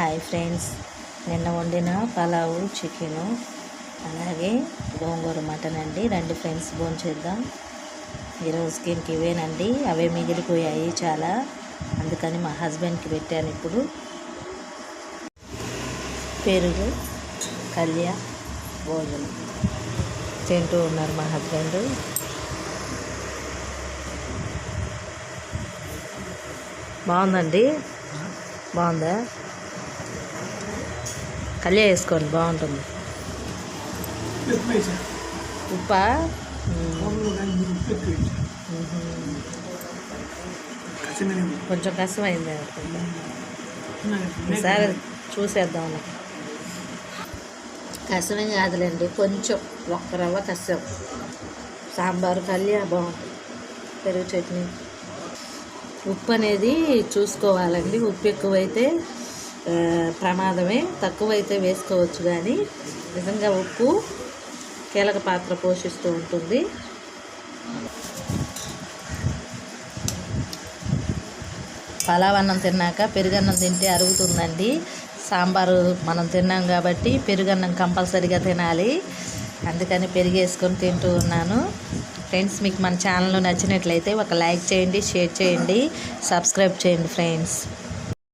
Hi friends. నిన్న వండిన pulao chicken అలాగే గోంగూర మటన్ అండి. రెండు ఫ్రెండ్స్ చేద్దాం ఈరోజుకి ఇంక ఇవేనండి. అవే మిగిలిపోయాయి చాలా. అందుకని మా హస్బెండ్కి పెట్టాను ఇప్పుడు. పెరుగు కళ్యా భోజనం. తింటూ ఉన్నారు మా హస్బెండ్ బాగుందండి? బాగుందా? కళ్య వేసుకోండి బాగుంటుంది. ఉప్పా? కొంచెం కష్టమైంది ఈసారి చూసేద్దాం కష్టమేం కాదులేండి కొంచెం ఒక్క రవ్వ కష్టం. సాంబారు కళ్య బాగుంటుంది. పెరుగు చట్నీ. ఉప్పు అనేది చూసుకోవాలండి ఉప్పు ఎక్కువైతే ప్రమాదమే. తక్కువైతే వేసుకోవచ్చు కానీ నిజంగా ఉప్పు కీలక పాత్ర పోషిస్తూ ఉంటుంది. పలావ్ అన్నం తిన్నాక పెరుగన్నం తింటే అరుగుతుందండి. సాంబారు మనం తిన్నాం కాబట్టి పెరుగన్నం కంపల్సరీగా తినాలి. అందుకని పెరిగేసుకొని తింటూ ఉన్నాను. ఫ్రెండ్స్ మీకు మన ఛానల్ నచ్చినట్లయితే ఒక లైక్ చేయండి షేర్ చేయండి సబ్స్క్రైబ్ చేయండి ఫ్రెండ్స్.